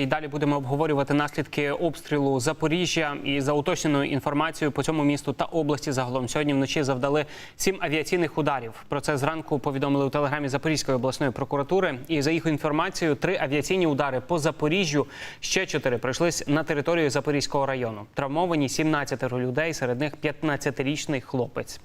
І далі будемо обговорювати наслідки обстрілу Запоріжжя і за уточненою інформацією по цьому місту та області загалом сьогодні вночі завдали сім авіаційних ударів. Про це зранку повідомили у телеграмі Запорізької обласної прокуратури. І за їх інформацією, три авіаційні удари по Запоріжжю. Ще чотири прийшлись на територію Запорізького району. Травмовані 17 людей, серед них 15-річний хлопець.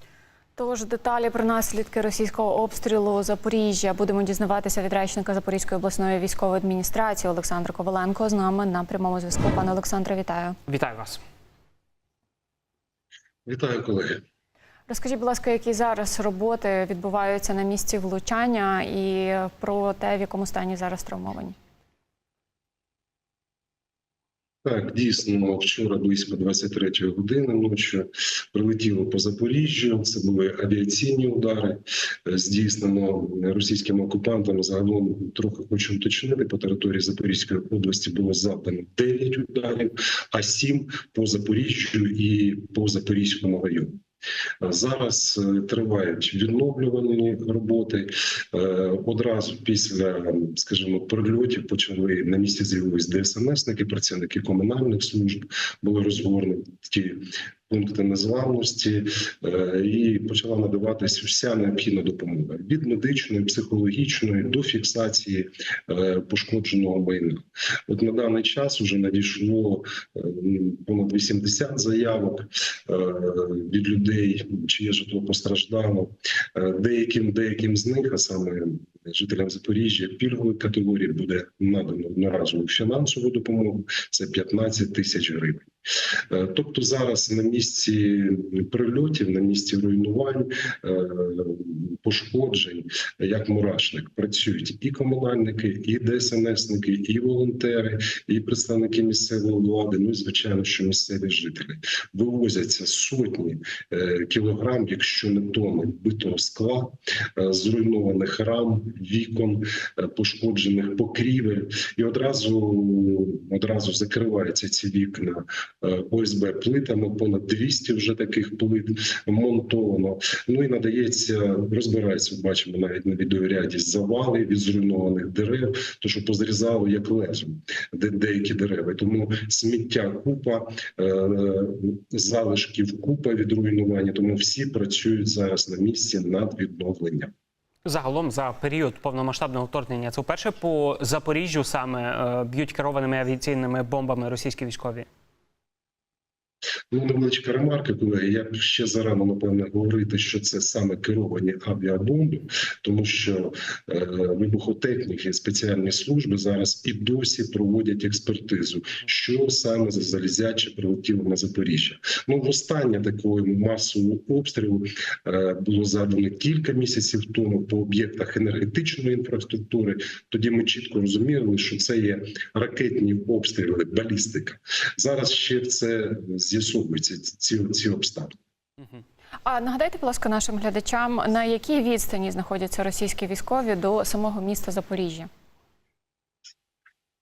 Тож деталі про наслідки російського обстрілу Запоріжжя будемо дізнаватися від речника Запорізької обласної військової адміністрації Олександра Коваленко з нами на прямому зв'язку. Пане Олександре, вітаю. Вітаю вас. Вітаю, колеги. Розкажіть, будь ласка, які зараз роботи відбуваються на місці влучання і про те, в якому стані зараз травмовані. Так, дійсно, вчора близько 23 години ночі прилетіло по Запоріжжю. Це були авіаційні удари, е, здійснено російськими окупантами. Загалом трохи хочу уточнити, по території Запорізької області було завдано 9 ударів, а 7 по Запоріжжю і по Запорізькому району. Зараз е, тривають відновлювані роботи. Е, Одразу після, скажімо, прильотів почали на місці з'явились ДСНСники, працівники комунальних служб були розгорнуті пункти незламності, е, і почала надаватись вся необхідна допомога від медичної, психологічної до фіксації е, пошкодженого майна. От на даний час вже надійшло е, понад 80 заявок від людей, чиє житло постраждало. Деяким деяким з них, а саме жителям Запоріжжя, пільгової категорії буде надано одноразову фінансову допомогу. Це 15 тисяч гривень. Е, Тобто зараз на місці прильотів, на місці руйнувань, е, пошкоджень, як мурашник, працюють і комунальники, і ДСНСники, і волонтери, і представники місцевої влади. Ну і звичайно, що місцеві жителі вивозяться сотні е, кілограм, якщо не тонни битого скла, зруйнованих рам, вікон, пошкоджених покрівель, і одразу одразу закриваються ці вікна ОСБ плитами. Понад 200 вже таких плит монтовано. Ну і надається, розбирається. Бачимо навіть на відеоряді завали від зруйнованих дерев, то що позрізало як лезом де деякі дерева. Тому сміття купа е, залишків купа від руйнування. Тому всі працюють зараз на місці над відновленням. Загалом за період повномасштабного вторгнення це вперше по Запоріжжю саме е, б'ють керованими авіаційними бомбами російські військові. Ну, невеличка ремарка, колеги. Я б ще зарано напевне говорити, що це саме керовані авіабомби, тому що е, вибухотехніки, спеціальні служби зараз і досі проводять експертизу, що саме за залізяче прилетіло на Запоріжжя. Ну, востаннє такого масового обстрілу е, було задано кілька місяців тому по об'єктах енергетичної інфраструктури. Тоді ми чітко розуміли, що це є ракетні обстріли, балістика. Зараз ще це з'ясовується ці, ці обставини. А нагадайте, будь ласка, нашим глядачам, на якій відстані знаходяться російські військові до самого міста Запоріжжя?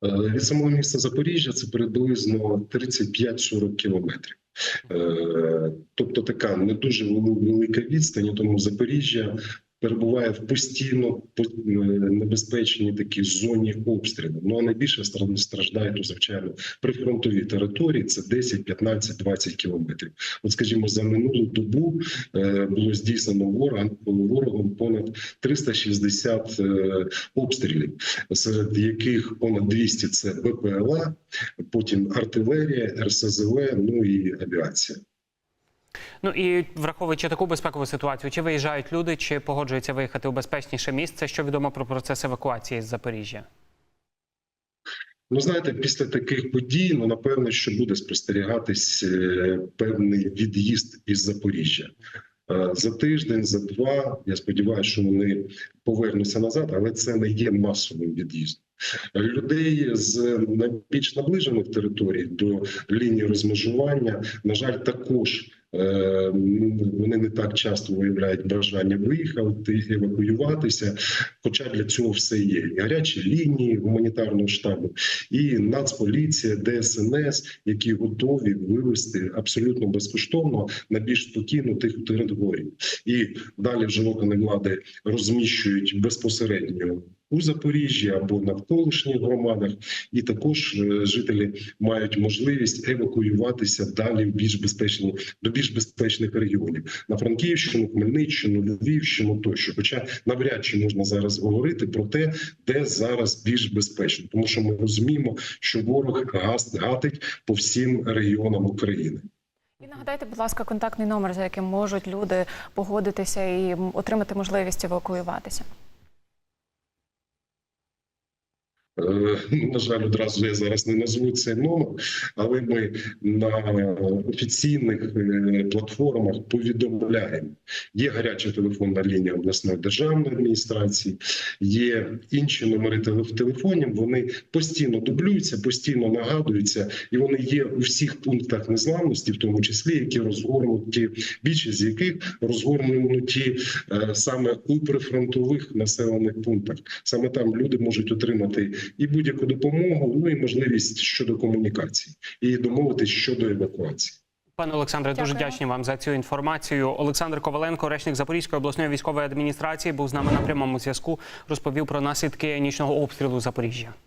Е, Від самого міста Запоріжжя це приблизно 35-40 кілометрів. Е, Тобто така не дуже велика відстань, тому Запоріжжя перебуває в постійно по- небезпечній такій зоні обстрілу. Ну а найбільше стра- страждають то, звичайно прифронтові території. Це 10, 15, 20 кілометрів. От, скажімо, за минулу добу е, було здійснено ворогом ворогом понад 360 е, обстрілів, серед яких понад 200 – це БПЛА, потім артилерія, РСЗВ, ну і авіація. Ну і враховуючи таку безпекову ситуацію, чи виїжджають люди, чи погоджуються виїхати у безпечніше місце? Що відомо про процес евакуації з Запоріжжя? Ну, знаєте, після таких подій, ну напевно, що буде спостерігатись е, певний від'їзд із Запоріжжя. Е, За тиждень, за два. Я сподіваюся, що вони повернуться назад, але це не є масовим від'їздом. Людей з найбільш наближених територій до лінії розмежування, на жаль, також е, вони не так часто виявляють бажання виїхати, евакуюватися. Хоча для цього все є і гарячі лінії гуманітарного штабу, і Нацполіція, ДСНС, які готові вивести абсолютно безкоштовно на більш спокійну тиху територію. І далі вже органи влади розміщують безпосередньо у Запоріжжі або навколишніх громадах, і також е, жителі мають можливість евакуюватися далі в більш безпечні до більш безпечних регіонів на Франківщину, Хмельниччину, Львівщину тощо. Хоча навряд чи можна зараз говорити про те, де зараз більш безпечно, тому що ми розуміємо, що ворог гатить по всім регіонам України. І нагадайте, будь ласка, контактний номер, за яким можуть люди погодитися і отримати можливість евакуюватися. Е, ну, На жаль, одразу я зараз не назву цей номер, але ми на офіційних е, платформах повідомляємо. Є гаряча телефонна лінія обласної державної адміністрації, є інші номери телефонів. Вони постійно дублюються, постійно нагадуються, і вони є у всіх пунктах незламності, в тому числі які розгорнуті, більшість з яких розгорнуті е, саме у прифронтових населених пунктах. Саме там люди можуть отримати і будь-яку допомогу, ну і можливість щодо комунікації, і домовитись щодо евакуації. Пане Олександре, дуже Дякую. вдячні вам за цю інформацію. Олександр Коваленко, речник Запорізької обласної військової адміністрації, був з нами на прямому зв'язку. Розповів про наслідки нічного обстрілу Запоріжжя.